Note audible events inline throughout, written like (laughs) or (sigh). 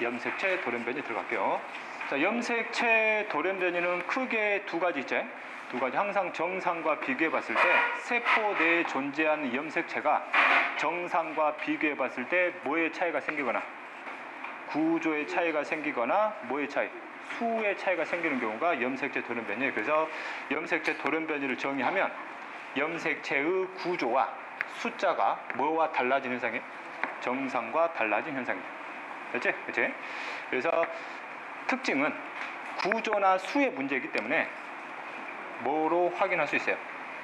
염색체 돌연변이 들어갈게요. 자, 염색체 돌연변이는 크게 두 가지 있죠. 두 가지 항상 정상과 비교해 봤을 때 세포 내에 존재하는 염색체가 정상과 비교해 봤을 때 뭐의 차이가 생기거나 구조의 차이가 생기거나 뭐의 차이 수의 차이가 생기는 경우가 염색체 돌연변이에요. 그래서 염색체 돌연변이를 정의하면 염색체의 구조와 숫자가 뭐와 달라진 현상이 정상과 달라진 현상입니다. 됐지? 그치? 그래서 특징은 구조나 수의 문제이기 때문에 뭐로 확인할 수 있어요?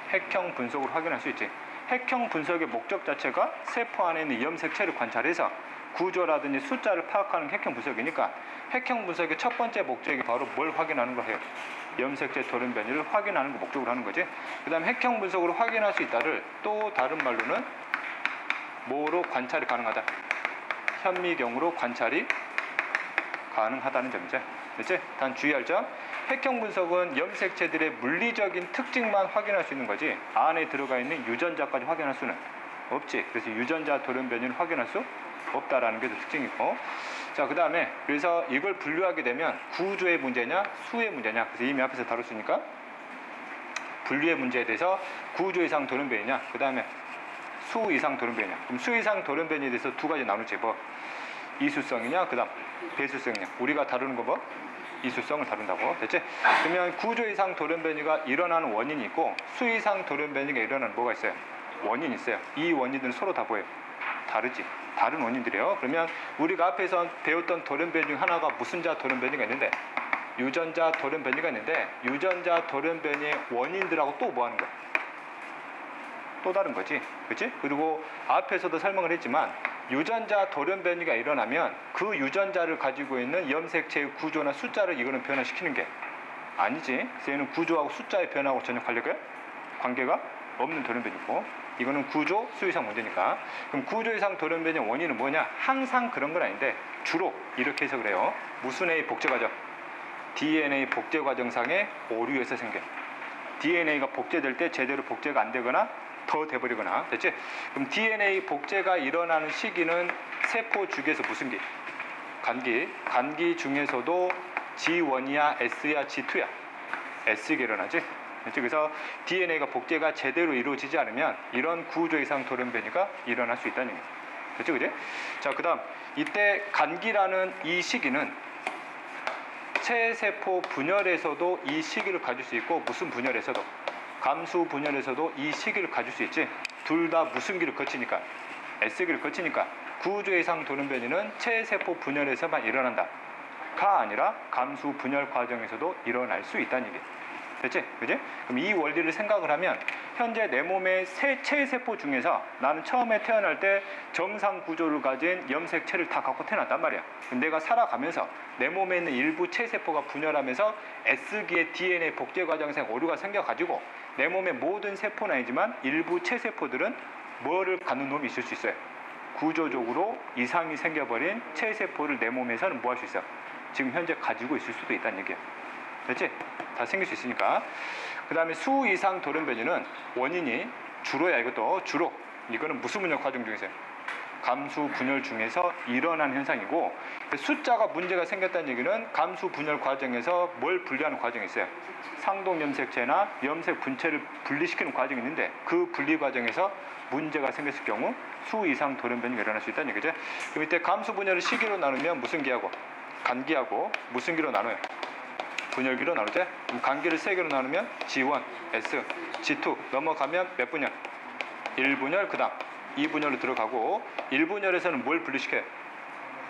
핵형 분석으로 확인할 수 있지. 핵형 분석의 목적 자체가 세포 안에 있는 염색체를 관찰해서 구조라든지 숫자를 파악하는 게 핵형 분석이니까 핵형 분석의 첫 번째 목적이 바로 뭘 확인하는 거예요? 염색체 돌연 변이를 확인하는 거 목적으로 하는 거지. 그 다음에 핵형 분석으로 확인할 수 있다를 또 다른 말로는 뭐로 관찰이 가능하다? 현미경으로 관찰이 가능하다는 점이죠. 됐지? 단 주의할 점. 핵형 분석은 염색체들의 물리적인 특징만 확인할 수 있는 거지 안에 들어가 있는 유전자까지 확인할 수는 없지. 그래서 유전자 돌연 변이를 확인할 수 없다라는 게 특징이고. 자, 그 다음에 그래서 이걸 분류하게 되면 구조의 문제냐, 수의 문제냐. 그래서 이미 앞에서 다뤘으니까 분류의 문제에 대해서 구조 이상 돌연 변이냐, 그 다음에 수 이상 돌연 변이냐. 그럼 수 이상 돌연 변이에 대해서 두 가지 나누지 뭐 이수성이냐, 그 다음 배수성이냐. 우리가 다루는 거 뭐? 이수성을 다룬다고 됐지? 그러면 구조 이상 돌연변이가 일어나는 원인이 있고 수 이상 돌연변이가 일어나는 뭐가 있어요? 원인이 있어요. 이 원인들은 서로 다 뭐예요? 다르지. 다른 원인들이에요. 그러면 우리가 앞에서 배웠던 돌연변이 중 하나가 무슨 자 돌연변이가 있는데 유전자 돌연변이가 있는데 유전자 돌연변이의 원인들하고 또 뭐 하는 거야? 또 다른 거지. 그렇지? 그리고 앞에서도 설명을 했지만 유전자 돌연 변이가 일어나면 그 유전자를 가지고 있는 염색체의 구조나 숫자를 이거는 변화시키는 게 아니지. 얘는 구조하고 숫자의 변화하고 전혀 관계가 관계가 없는 돌연 변이고 이거는 구조 수이상 문제니까. 그럼 구조 이상 돌연변의 원인은 뭐냐? 항상 그런 건 아닌데 주로 이렇게 해서 그래요. 무슨 A 복제 과정? DNA 복제 과정상의 오류에서 생겨. DNA가 복제될 때 제대로 복제가 안 되거나 더 돼버리거나 됐지? 그럼 DNA 복제가 일어나는 시기는 세포 중에서 무슨 기? 간기. 간기 중에서도 G1이야, S야, G2야. S가 일어나지? 됐지? 그래서 DNA가 복제가 제대로 이루어지지 않으면 이런 구조 이상 돌연변이가 일어날 수 있다는 얘기예요. 됐죠? 그지? 자, 그 다음 이때 간기라는 이 시기는 체세포 분열에서도 이 시기를 가질 수 있고 무슨 분열에서도 감수 분열에서도 이 시기를 가질 수 있지. 둘 다 무슨 길을 거치니까 S기를 거치니까 구조 이상 돌연변이는 체세포 분열에서만 일어난다. 가 아니라 감수 분열 과정에서도 일어날 수 있다는 얘기. 됐지? 그지? 그럼 이 원리를 생각을 하면 현재 내 몸의 세 체세포 중에서 나는 처음에 태어날 때 정상 구조를 가진 염색체를 다 갖고 태어났단 말이야. 내가 살아가면서 내 몸에 있는 일부 체세포가 분열하면서 S기의 DNA 복제 과정상 오류가 생겨가지고 내 몸의 모든 세포는 아니지만 일부 체세포들은 뭐를 갖는 놈이 있을 수 있어요. 구조적으로 이상이 생겨버린 체세포를 내 몸에서는 뭐 할 수 있어? 지금 현재 가지고 있을 수도 있다는 얘기야. 됐지? 다 생길 수 있으니까. 그 다음에 수 이상 돌연변이는 원인이 주로야 이것도 주로 이거는 분열 과정 중에서요? 감수 분열 중에서 일어난 현상이고 숫자가 문제가 생겼다는 얘기는 감수 분열 과정에서 뭘 분리하는 과정이 있어요. 상동 염색체나 염색 분체를 분리시키는 과정이 있는데 그 분리 과정에서 문제가 생겼을 경우 수 이상 돌연변이가 일어날 수 있다는 얘기죠. 그럼 이때 감수 분열을 시기로 나누면 무슨 기하고 간기하고 무슨 기로 나눠요? 분열기로 나누죠. 그럼 간기를 세 개로 나누면 G1, S, G2 넘어가면 몇 분열? 1분열 그다음 2분열로 들어가고 1분열에서는 뭘 분리시켜요?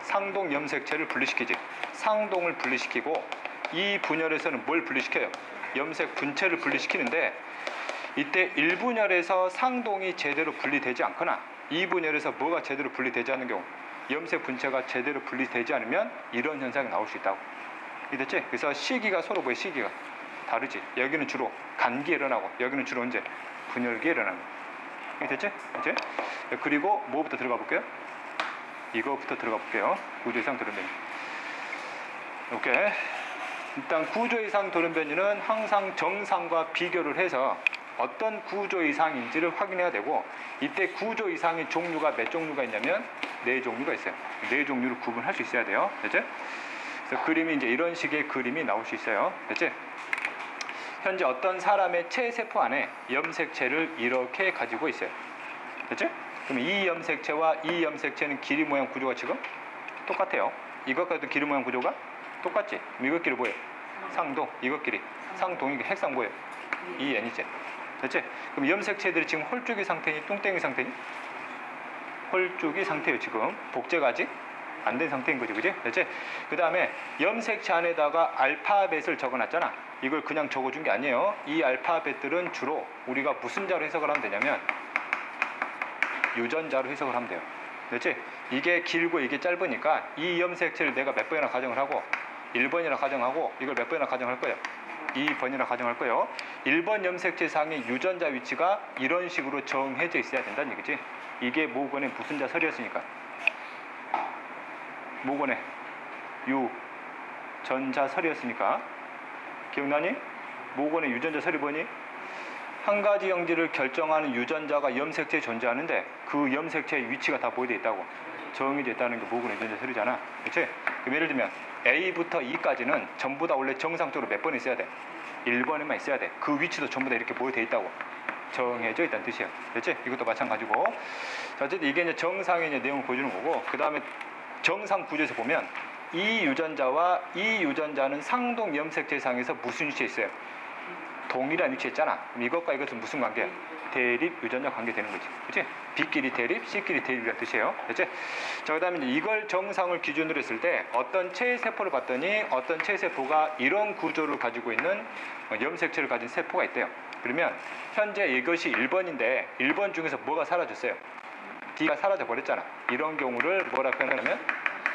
상동 염색체를 분리시키지. 상동을 분리시키고 2분열에서는 뭘 분리시켜요? 염색 분체를 분리시키는데 이때 1분열에서 상동이 제대로 분리되지 않거나 2분열에서 뭐가 제대로 분리되지 않는 경우 염색 분체가 제대로 분리되지 않으면 이런 현상이 나올 수 있다고. 이됐지? 그래서 시기가 서로 뭐예요? 시기가 다르지. 여기는 주로 간기 일어나고 여기는 주로 언제 분열기 일어나는. 이게 됐지? 이제 그리고 뭐부터 들어가 볼게요? 이거부터 들어가 볼게요. 구조 이상 돌연변이. 오케이. 일단 구조 이상 돌연변이는 항상 정상과 비교를 해서 어떤 구조 이상인지를 확인해야 되고 이때 구조 이상의 종류가 몇 종류가 있냐면 네 종류가 있어요. 네 종류를 구분할 수 있어야 돼요. 됐지? 그래서 그림이 이제 이런 식의 그림이 나올 수 있어요. 됐지? 현재 어떤 사람의 체세포 안에 염색체를 이렇게 가지고 있어요. 됐지? 그럼 이 염색체와 이 염색체는 길이 모양 구조가 지금 똑같아요. 이것과도 길이 모양 구조가 똑같지? 이것끼리 뭐예요? 상동, 이것끼리 상동이 핵상 뭐예요? 이 n이지. 됐지? 그럼 염색체들이 지금 홀쭉이 상태니 뚱땡이 상태니? 홀쭉이 상태예요 지금. 복제가 아직 안 된 상태인 거지, 그지? 됐지? 그 다음에 염색체 안에다가 알파벳을 적어놨잖아. 이걸 그냥 적어준 게 아니에요. 이 알파벳들은 주로 우리가 무슨 자로 해석을 하면 되냐면 유전자로 해석을 하면 돼요. 됐지? 이게 길고 이게 짧으니까 이 염색체를 내가 몇 번이나 가정을 하고 1번이나 가정하고 이걸 몇 번이나 가정할 거예요. 2번이나 가정할 거예요. 1번 염색체 상의 유전자 위치가 이런 식으로 정해져 있어야 된다는 얘기지. 이게 모건의 무슨 자 설이었으니까. 모건의 유 전자 설이었으니까. 기억나니? 모건의 유전자 설이 뭐니? 한 가지 형질을 결정하는 유전자가 염색체에 존재하는데 그 염색체의 위치가 다 보여져 있다고 정의되어 있다는 게 모근의 유전자 설이잖아 그치? 그럼 예를 들면 A부터 E까지는 전부 다 원래 정상적으로 몇 번 있어야 돼? 1번에만 있어야 돼 그 위치도 전부 다 이렇게 보여져 있다고 정해져 있다는 뜻이야 됐지? 이것도 마찬가지고 자, 어쨌든 이게 이제 정상의 이제 내용을 보여주는 거고 그 다음에 정상 구조에서 보면 이 유전자와 이 유전자는 상동 염색체상에서 무슨 위치에 있어요? 동일한 위치에 있잖아. 이것과 이것은 무슨 관계야? 대립 유전자 관계 되는 거지. 그치? B끼리 대립, C끼리 대립이라는 뜻이에요. 됐지? 자, 그 다음에 이걸 정상을 기준으로 했을 때 어떤 체세포를 봤더니 어떤 체세포가 이런 구조를 가지고 있는 어, 염색체를 가진 세포가 있대요. 그러면 현재 이것이 1번인데 1번 중에서 뭐가 사라졌어요? D가 사라져 버렸잖아. 이런 경우를 뭐라 표현하냐면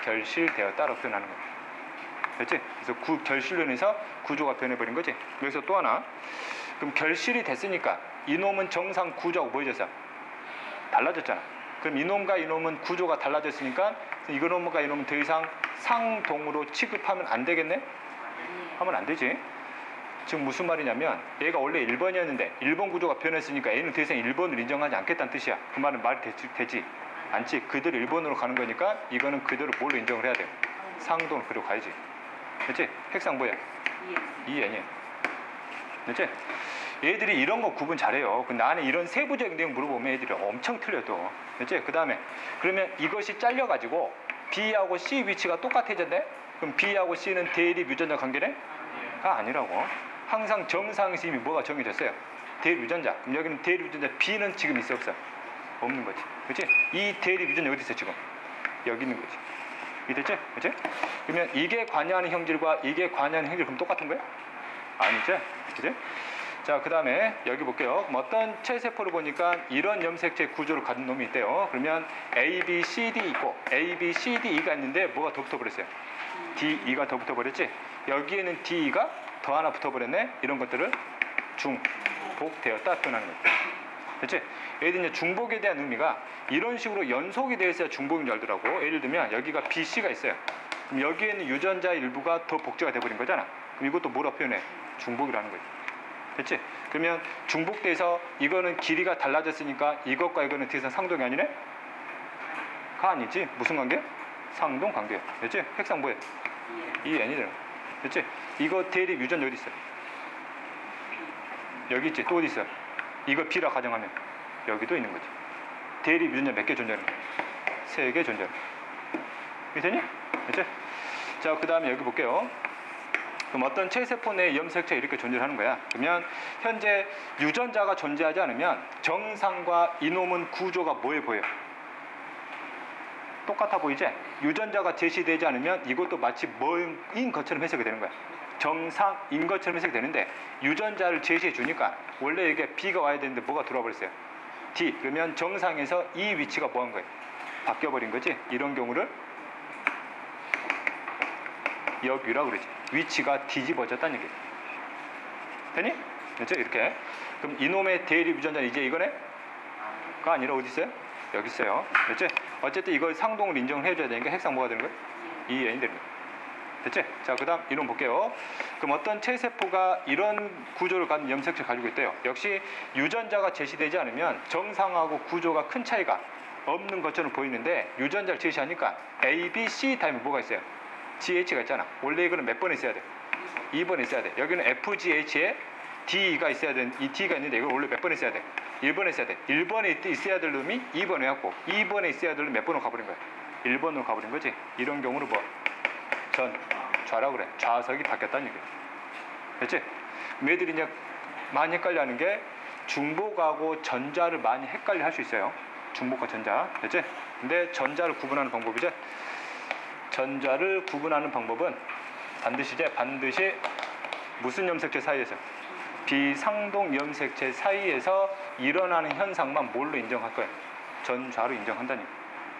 결실되었다라고 표현하는 거예요. 됐지? 그래서 구, 결실로 인해서 구조가 변해버린 거지. 여기서 또 하나. 그럼 결실이 됐으니까 이놈은 정상 구조하고 뭐 해졌어? 달라졌잖아. 그럼 이놈과 이놈은 구조가 달라졌으니까 이놈과 이놈은 더 이상 상동으로 취급하면 안 되겠네? 하면 안 되지. 지금 무슨 말이냐면 얘가 원래 1번이었는데 1번 구조가 변했으니까 얘는 더 이상 1번을 인정하지 않겠다는 뜻이야. 그 말은 말이 되지, 되지. 않지. 그대로 1번으로 가는 거니까 이거는 그대로 뭘로 인정을 해야 돼? 상동을 그대로 가야지. 그렇지? 핵상 뭐야? 이 n이야. 그렇지? 얘들이 이런 거 구분 잘해요. 근데 나는 이런 세부적인 내용 물어보면 애들이 엄청 틀려도. 그렇지? 그 다음에 그러면 이것이 잘려가지고 B하고 C 위치가 똑같아졌네? 그럼 B하고 C는 대립 유전자 관계네? 가 아니라고. 항상 정상에서 이미 뭐가 정해졌어요? 대립 유전자. 그럼 여기는 대립 유전자 B는 지금 있어 없어? 없는 거지. 그렇지? 이 대립 유전자 어디 있어 지금? 여기 있는 거지. 이해됐지? 그치? 그러면 이게 관여하는 형질과 이게 관여하는 형질 그럼 똑같은 거야? 아니지? 그치? 자, 그 다음에 여기 볼게요. 어떤 체세포를 보니까 이런 염색체 구조를 가진 놈이 있대요. 그러면 A, B, C, D 있고 A, B, C, D, E가 있는데 뭐가 더 붙어버렸어요? D, E가 더 붙어버렸지? 여기에는 D, E가 더 하나 붙어버렸네? 이런 것들을 중복되었다 표현하는 거예요. 됐지? 예를 들면 중복에 대한 의미가 이런 식으로 연속이 되어 있어야 중복인 줄 알더라고. 예를 들면 여기가 B, C가 있어요. 그럼 여기에 는 유전자 일부가 더 복제가 돼버린 거잖아. 그럼 이것도 뭐라 표현해? 중복이라는 거지. 됐지? 그러면 중복돼서 이거는 길이가 달라졌으니까 이것과 이거는 더 이상 상동이 아니네? 가 아니지. 무슨 관계? 상동 관계야. 됐지? 핵상 뭐야? 이 n이잖아. 됐지? 이거 대립 유전자 어디 있어? 여기 있지. 또 어디 있어? 이거 B라 가정하면 여기도 있는 거지. 대립 유전자 몇 개 존재하는 거야? 세 개 존재하는 거야. 이해되니? 됐지? 자, 그 다음에 여기 볼게요. 그럼 어떤 체세포 내 염색체 이렇게 존재를 하는 거야. 그러면 현재 유전자가 존재하지 않으면 정상과 이놈은 구조가 뭐해 보여? 똑같아 보이지? 유전자가 제시되지 않으면 이것도 마치 뭐인 것처럼 해석이 되는 거야. 정상인 것처럼 해석이 되는데 유전자를 제시해 주니까 원래 이게 B가 와야 되는데 뭐가 들어와 버렸어요? D. 그러면 정상에서 이 위치가 뭐 한 거예요? 바뀌어 버린 거지. 이런 경우를 역유라고 그러지. 위치가 뒤집어졌다는 얘기예요. 되니? 그렇죠? 이렇게. 그럼 이놈의 대립 유전자는 이제 이거네? 가 아니라 어디 있어요? 여기 있어요. 그렇지? 어쨌든 이걸 상동을 인정을 해줘야 되니까 핵상 뭐가 되는 거예요? 이 n이 되는 거예요. 됐지? 자, 그 다음 이론 볼게요. 그럼 어떤 체세포가 이런 구조를 갖는 염색체 가지고 있대요. 역시 유전자가 제시되지 않으면 정상하고 구조가 큰 차이가 없는 것처럼 보이는데 유전자를 제시하니까 A, B, C 다음에 뭐가 있어요? GH가 있잖아. 원래 이거는 몇 번 있어야 돼? 2번 있어야 돼. 여기는 FGH에 D가 있어야 되는 이 D가 있는데 이걸 원래 몇 번 있어야 돼? 1번에 있어야 돼. 1번에 있어야 될 놈이 2번에 왔고 2번에 있어야 될 놈이 몇 번으로 가버린 거야? 1번으로 가버린 거지. 이런 경우로 뭐 전, 좌라 그래. 좌석이 바뀌었다는 얘기야. 됐지? 애들이 이제 많이 헷갈려 하는 게 중복하고 전자를 많이 헷갈려 할 수 있어요. 중복과 전자. 됐지? 근데 전자를 구분하는 방법이죠. 전자를 구분하는 방법은 반드시 이제 반드시 무슨 염색체 사이에서 비상동 염색체 사이에서 일어나는 현상만 뭘로 인정할 거예요? 전좌로 인정한다니.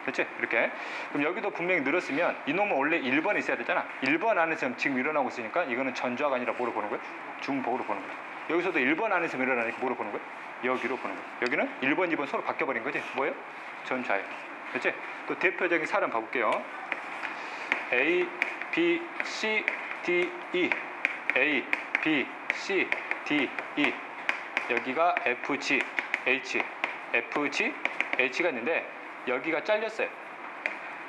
됐지? 이렇게. 그럼 여기도 분명히 늘었으면 이놈은 원래 1번에 있어야 되잖아. 1번 안에서 지금 일어나고 있으니까 이거는 전좌가 아니라 뭐로 보는 거예요? 중복으로 보는 거예요. 여기서도 1번 안에서 일어나니까 뭐로 보는 거예요? 여기로 보는 거예요. 여기는 1번, 2번 서로 바뀌어버린 거지. 뭐예요? 전좌예요. 됐지? 또 대표적인 사람 봐볼게요. A, B, C, D, E. A, B, C, D, E. 여기가 F, G, H. F, G, H가 있는데 여기가 잘렸어요.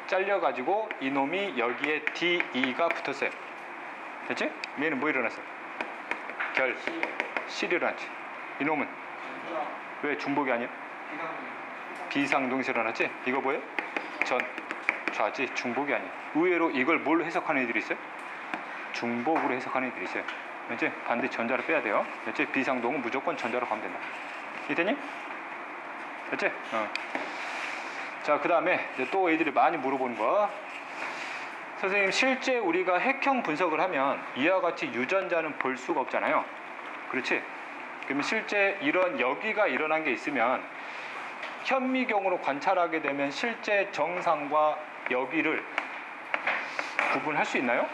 잘려가지고 이놈이 여기에 D, E가 붙었어요. 됐지? 얘는 뭐 일어났어? 결, C를 일어났지. 이놈은 왜 중복이 아니야? 비상동에서 일어났지? 이거 뭐예요? 전, 좌지, 중복이 아니야. 의외로 이걸 뭘로 해석하는 애들이 있어요? 중복으로 해석하는 애들이 있어요. 그렇지? 반드시 전자를 빼야 돼요. 그렇지? 비상동은 무조건 전자로 가면 된다. 이해되니? 됐지? 어. 자, 그 다음에 또 애들이 많이 물어보는 거. 선생님, 실제 우리가 핵형 분석을 하면 이와 같이 유전자는 볼 수가 없잖아요. 그렇지? 그러면 실제 이런 여기가 일어난 게 있으면 현미경으로 관찰하게 되면 실제 정상과 여기를 구분할 수 있나요?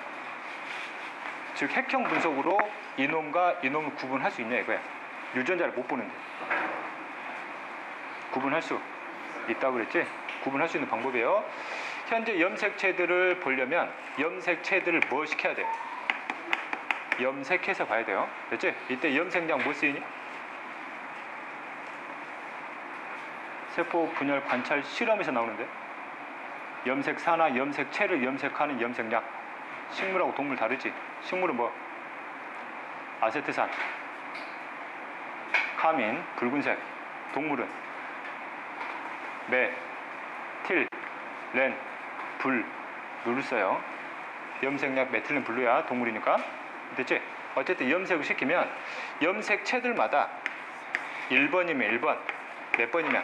즉 핵형 분석으로 이놈과 이놈을 구분할 수 있냐 이거야. 유전자를 못 보는데 구분할 수 있다고 그랬지? 구분할 수 있는 방법이에요. 현재 염색체들을 보려면 염색체들을 뭐 시켜야 돼요? 염색해서 봐야 돼요. 됐지? 이때 염색약 뭐 쓰이니? 세포 분열 관찰 실험에서 나오는데 염색사나 염색체를 염색하는 염색약 식물하고 동물 다르지 식물은 뭐 아세트산 카민 붉은색 동물은 매, 틸, 렌, 불 누를 써요. 염색약 메틸렌 블루야 동물이니까. 됐지? 어쨌든 염색을 시키면 염색체들마다 1번이면 1번 몇 번이면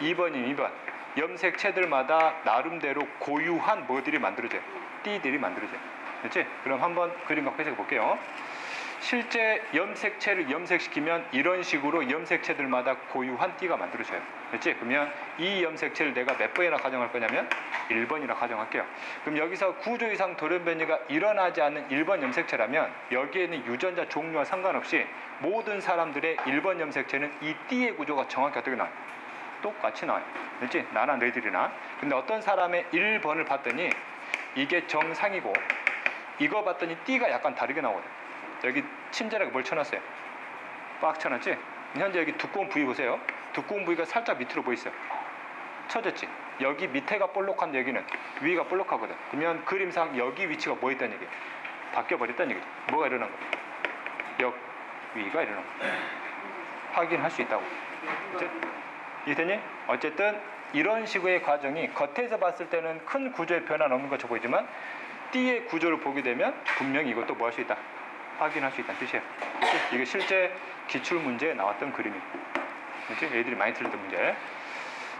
2번이면 2번. 염색체들마다 나름대로 고유한 뭐들이 만들어져요? 띠들이 만들어져요. 됐지? 그럼 한번 그림 갖고 해석해 볼게요 실제 염색체를 염색시키면 이런 식으로 염색체들마다 고유한 띠가 만들어져요 됐지? 그러면 이 염색체를 내가 몇 번이나 가정할 거냐면 1번이라 가정할게요 그럼 여기서 구조 이상 돌연변이가 일어나지 않는 1번 염색체라면 여기에 있는 유전자 종류와 상관없이 모든 사람들의 1번 염색체는 이 띠의 구조가 정확히 어떻게 나와요? 똑같이 나와요. 그렇지? 나나 너희들이나. 근데 어떤 사람의 1번을 봤더니 이게 정상이고 이거 봤더니 띠가 약간 다르게 나오거든. 여기 침자락에 뭘 쳐놨어요? 빡 쳐놨지? 현재 여기 두꺼운 부위 보세요. 두꺼운 부위가 살짝 밑으로 보이세요. 쳐졌지? 여기 밑에가 볼록한 여기는 위가 볼록하거든. 그러면 그림상 여기 위치가 뭐 있다는 얘기야? 바뀌어 버렸다는 얘기죠. 뭐가 일어난 거야? 역 위가 일어난 거야. 확인할 수 있다고. 그치? 이해되니? 어쨌든 이런 식의 과정이 겉에서 봤을 때는 큰 구조의 변화는 없는 것처럼 보이지만 띠의 구조를 보게 되면 분명히 이것도 뭐 할 수 있다? 확인할 수 있다는 뜻이에요. 그치? 이게 실제 기출 문제에 나왔던 그림이에요. 그치? 애들이 많이 틀렸던 문제.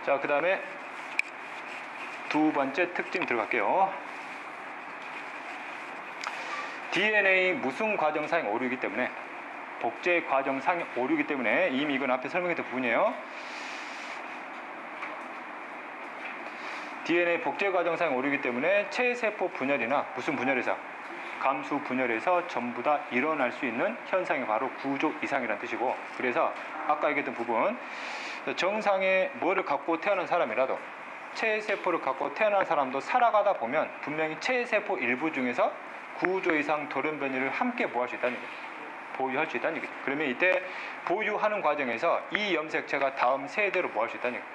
자, 그 다음에 두 번째 특징 들어갈게요. DNA 무슨 과정상의 오류이기 때문에 복제 과정상의 오류이기 때문에 이미 이건 앞에 설명했던 부분이에요. DNA 복제 과정상 오류이기 때문에 체세포 분열이나 무슨 분열에서 감수 분열에서 전부 다 일어날 수 있는 현상이 바로 구조 이상이라는 뜻이고 그래서 아까 얘기했던 부분 정상의 뭐를 갖고 태어난 사람이라도 체세포를 갖고 태어난 사람도 살아가다 보면 분명히 체세포 일부 중에서 구조 이상 돌연 변이를 함께 뭐할수 있다는 얘기예요. 보유할 수 있다는 얘기죠. 그러면 이때 보유하는 과정에서 이 염색체가 다음 세대로 뭐 할 수 있다는 얘기예요.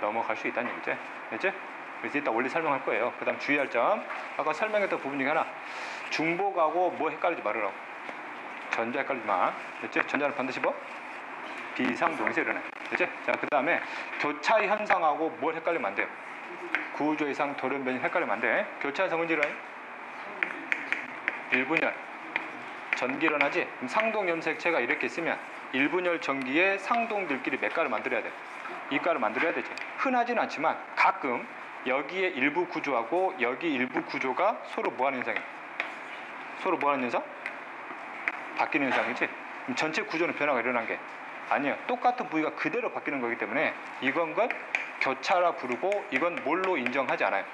넘어갈 수 있다는 얘기죠. 됐지? 그래서 이따 원리 설명할 거예요. 그 다음 주의할 점. 아까 설명했던 부분 중에 하나. 중복하고 뭐 헷갈리지 말으라고. 전자 헷갈리지 마. 됐지? 전자는 반드시 뭐? 비상동에서 일어나. 됐지? 자, 그 다음에 교차 현상하고 뭘 헷갈리면 안 돼요. 구조 이상 돌연변이 헷갈리면 안 돼. 교차 현상은 이런 1분열. 전기 일어나지? 그럼 상동 염색체가 이렇게 있으면 1분열 전기에 상동들끼리 몇 가를 만들어야 돼? 이가를 만들어야 되지. 흔하진 않지만 가끔 여기에 일부 구조하고 여기 일부 구조가 서로 뭐하는 현상이야? 서로 뭐하는 현상? 바뀌는 현상이지. 전체 구조는 변화가 일어난 게 아니에요. 똑같은 부위가 그대로 바뀌는 거기 때문에 이건 것 교차라 부르고 이건 뭘로 인정하지 않아요.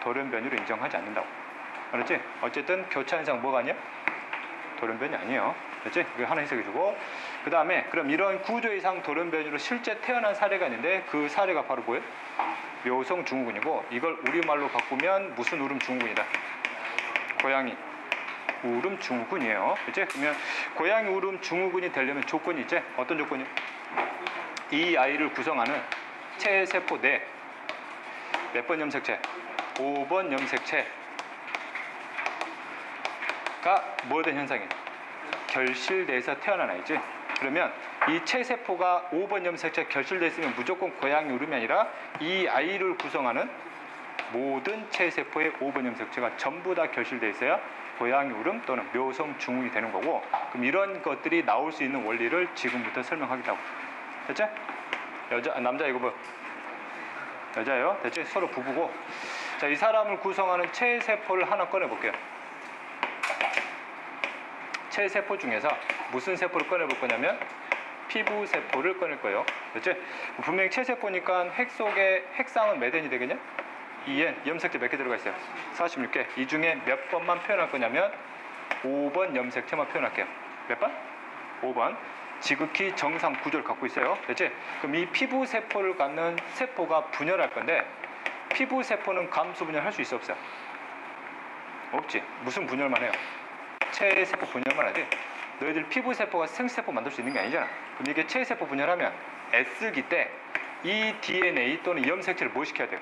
돌연변이로 인정하지 않는다고. 알았지? 어쨌든 교차 현상 뭐가 아니야? 돌연변이 아니에요. 됐지? 이거 하나 해석해주고 그 다음에 그럼 이런 구조 이상 돌연변이로 실제 태어난 사례가 있는데 그 사례가 바로 뭐예요? 묘성 증후군이고 이걸 우리말로 바꾸면 무슨 울음 증후군이다? 고양이 울음 증후군이에요. 그치? 그러면 고양이 울음 증후군이 되려면 조건이 있지? 어떤 조건이? 이 아이를 구성하는 체세포 내 몇 번 염색체? 5번 염색체가 뭐된 현상이에요? 결실돼서 태어난 아이지. 그러면 이 체세포가 5번 염색체 결실돼 있으면 무조건 고양이 울음이 아니라 이 아이를 구성하는 모든 체세포의 5번 염색체가 전부 다 결실돼 있어야 고양이 울음 또는 묘성 증후군이 되는 거고 그럼 이런 것들이 나올 수 있는 원리를 지금부터 설명하겠다고 됐죠? 여자 아, 남자 이거 뭐 여자예요? 됐지? 서로 부부고 자 이 사람을 구성하는 체세포를 하나 꺼내 볼게요 체세포 중에서 무슨 세포를 꺼내 볼 거냐면 피부 세포를 꺼낼 거예요 됐지? 분명히 체세포니까 핵 속에 핵상은 몇 N이 되겠냐? 2N 염색체 몇 개 들어가 있어요? 46개 이 중에 몇 번만 표현할 거냐면 5번 염색체만 표현할게요 몇 번? 5번 지극히 정상 구조를 갖고 있어요 됐지? 그럼 이 피부 세포를 갖는 세포가 분열할 건데 피부 세포는 감수 분열할 수 있어 없어요? 없지 무슨 분열만 해요? 체세포 분열만 하지 너희들 피부 세포가 생세포 만들 수 있는 게 아니잖아 그럼 이게 체세포 분열하면 S기 때 이 DNA 또는 염색체를 뭐 시켜야 돼요?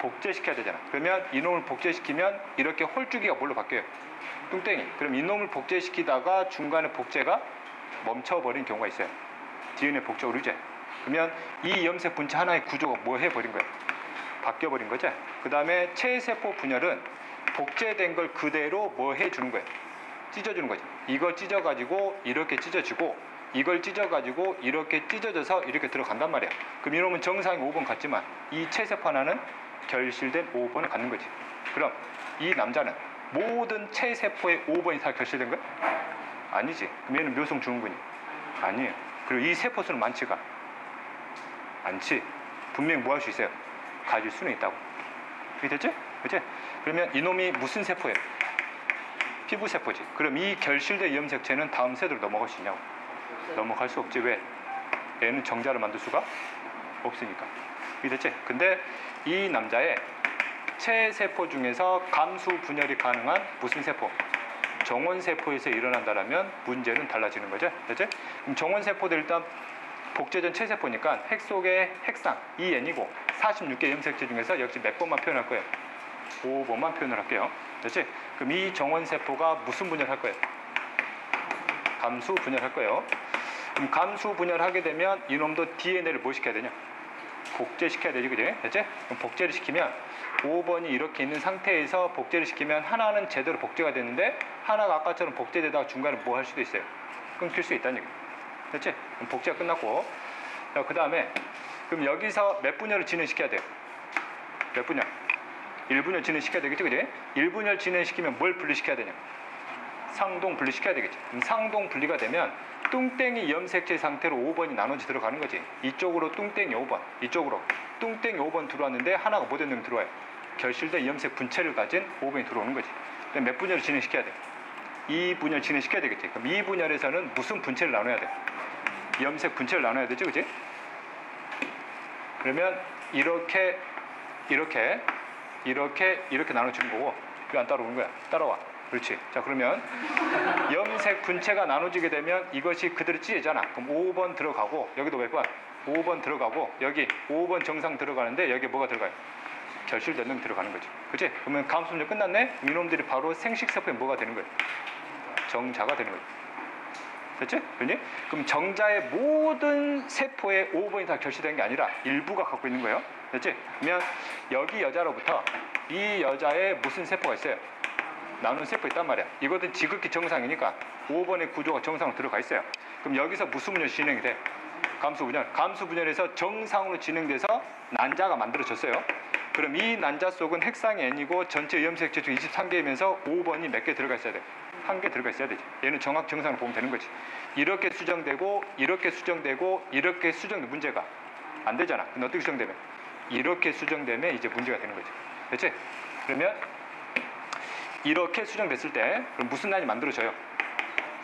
복제시켜야 되잖아. 그러면 이놈을 복제시키면 이렇게 홀쭉이가 뭘로 바뀌어요? 뚱땡이. 그럼 이놈을 복제시키다가 중간에 복제가 멈춰버린 경우가 있어요. DNA 복제 오류제. 그러면 이 염색 분체 하나의 구조가 뭐 해버린 거예요? 바뀌어버린 거죠. 그 다음에 체세포 분열은 복제된 걸 그대로 뭐 해주는 거예요? 찢어주는 거죠. 이걸 찢어가지고 이렇게 찢어지고 이걸 찢어가지고 이렇게 찢어져서 이렇게 들어간단 말이야. 그럼 이놈은 정상이 5번 같지만 이 체세포 하나는 결실된 5번을 갖는 거지. 그럼 이 남자는 모든 체세포의 5번이 다 결실된 거야? 아니지. 그럼 얘는 묘성 증후군이 아니에요. 그리고 이 세포수는 많지가 않지. 분명히 뭐 할 수 있어요? 가질 수는 있다고. 그게 됐지? 그치? 그러면 이놈이 무슨 세포예요? 피부 세포지. 그럼 이 결실된 염색체는 다음 세대로 넘어갈 수 있냐고? 넘어갈 수 없지. 왜? 얘는 정자를 만들 수가 없으니까. 그게 됐지? 근데 이 남자의 체세포 중에서 감수 분열이 가능한 무슨 세포? 정원 세포에서 일어난다라면 문제는 달라지는 거죠. 됐지? 그럼 정원 세포도 일단 복제된 체세포니까 핵 속의 핵상 EN이고 46개 염색체 중에서 역시 몇 번만 표현할 거예요? 5번만 표현을 할게요. 됐지? 그럼 이 정원 세포가 무슨 분열 할 거예요? 감수 분열할 거예요. 그럼 감수 분열하게 되면 이놈도 DNA를 뭐 시켜야 되냐? 복제시켜야 되지, 그지? 됐지? 그럼 복제를 시키면 5번이 이렇게 있는 상태에서 복제를 시키면 하나는 제대로 복제가 됐는데 하나가 아까처럼 복제되다가 중간에 뭐 할 수도 있어요. 끊길 수 있다는 얘기. 됐지? 그럼 복제가 끝났고. 자, 그 다음에 그럼 여기서 몇 분열을 진행시켜야 돼요? 몇 분열? 1분열 진행시켜야 되겠지, 그지? 1분열 진행시키면 뭘 분리시켜야 되냐? 상동 분리시켜야. 그럼 상동 분리가 되면 뚱땡이 염색체 상태로 5번이 나눠지 들어가는 거지. 이쪽으로 뚱땡이 5번, 이쪽으로 뚱땡이 5번 들어왔는데 하나가 놈이 들어와요. 결실된 염색 분체를 가진 5번이 들어오는 거지. 몇 분열을 진행시켜야 돼? 2분열 진행시켜야 되겠지. 그럼 2분열에서는 무슨 분체를 나눠야 돼? 염색 분체를 나눠야 되지, 그지? 그러면 이렇게, 이렇게, 이렇게, 이렇게 나눠주는 거고, 왜 안 따라오는 거야? 따라와. 그렇지. 자, 그러면 (laughs) 염색 분체가 나눠지게 되면 이것이 그대로 찢어지잖아. 그럼 5번 들어가고 여기도 몇 번? 5번 들어가고 여기 5번 정상 들어가는데 여기 뭐가 들어가요? 놈이 들어가는 거지. 그치? 그러면 감수 문제 끝났네? 이놈들이 바로 생식세포에 뭐가 되는 거예요? 정자가 되는 거예요. 됐지? 그니? 그럼 정자의 모든 세포의 5번이 다 결실된 게 아니라 일부가 갖고 있는 거예요. 됐지? 그러면 여기 여자로부터 이 여자의 무슨 세포가 있어요? 나눈 세포 있단 말이야. 이것은 지극히 정상이니까 5번의 구조가 정상으로 들어가 있어요. 그럼 여기서 무슨 분열 진행이 돼? 감수 분열. 감수 분열에서 정상으로 진행돼서 난자가 만들어졌어요. 그럼 이 난자 속은 핵상이 N이고 전체 염색체 중 23개이면서 5번이 몇 개 들어가 있어야 돼? 한 개 들어가 있어야 되지. 얘는 정확 정상으로 보면 되는 거지. 이렇게 수정되고 이렇게 수정되고 이렇게 수정된 문제가 안 되잖아. 근데 어떻게 수정되면? 이렇게 수정되면 이제 문제가 되는 거지. 됐지? 그러면 이렇게 수정됐을 때 그럼 무슨 난이 만들어져요?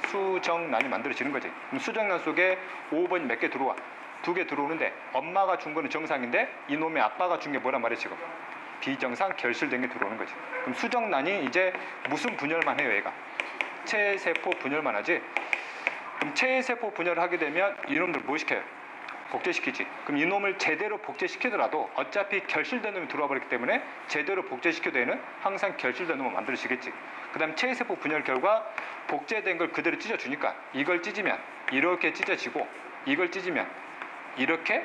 수정란이 만들어지는 거지. 그럼 수정란 속에 5번이 몇 개 들어와? 두 개 들어오는데 엄마가 준 거는 정상인데 이놈의 아빠가 준 게 뭐란 말이야 지금? 비정상 결실된 게 들어오는 거지. 그럼 수정란이 이제 무슨 분열만 해요 얘가? 체세포 분열만 하지. 그럼 체세포 분열을 하게 되면 이놈들 뭐 시켜요? 복제시키지. 그럼 이놈을 제대로 복제시키더라도 어차피 결실된 놈이 들어와 버렸기 때문에 제대로 복제시켜도 얘는 항상 결실된 놈을 만들어지겠지. 그 다음 체세포 분열 결과 복제된 걸 그대로 찢어주니까 이걸 찢으면 이렇게 찢어지고 이걸 찢으면 이렇게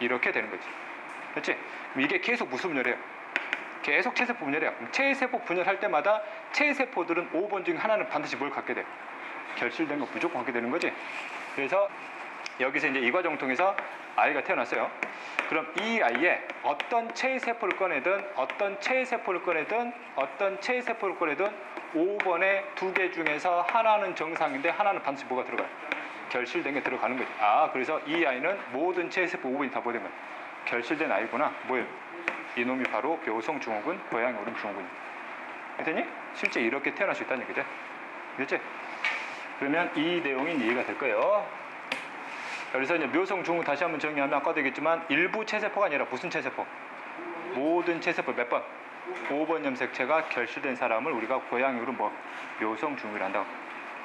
이렇게 되는 거지. 그렇지? 이게 계속 무슨 분열이에요? 계속 체세포 분열이에요. 그럼 체세포 분열할 때마다 체세포들은 5번 중 하나는 반드시 뭘 갖게 돼? 결실된 거 무조건 갖게 되는 거지. 그래서 여기서 이제 이 과정을 통해서 아이가 태어났어요. 그럼 이 아이에 어떤 체세포를 꺼내든 어떤 체세포를 꺼내든 어떤 체세포를 꺼내든 5번의 두 개 중에서 하나는 정상인데 하나는 반드시 뭐가 들어가요? 결실된 게 들어가는 거지. 아, 그래서 이 아이는 모든 체세포 5번이 다 거야? 결실된 아이구나. 뭐예요? 이놈이 바로 묘성 증후군, 고양이 오름 증후군이야. 됐니? 실제 이렇게 태어날 수 있다는 얘기죠. 됐지? 그러면 이 내용이 이해가 될 거예요. 그래서 이제 묘성 증후 다시 한번 정리하면 아까도 얘기했지만 일부 체세포가 아니라 무슨 체세포? 모든 체세포 몇 번? 5번 염색체가 결실된 사람을 우리가 고양이로 뭐 묘성 증후를 한다고.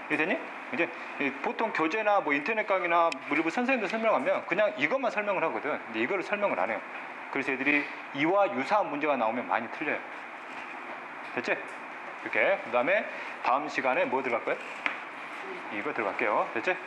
이해되니? 이제 이 보통 교재나 뭐 인터넷 강의나 뭐 일부 선생님들 설명하면 그냥 이것만 설명을 하거든. 근데 이거를 설명을 안 해요. 그래서 애들이 이와 유사한 문제가 나오면 많이 틀려요. 됐지? 이렇게. 그 다음에 다음 시간에 뭐 들어갈 거예요? 이거 들어갈게요. 됐지?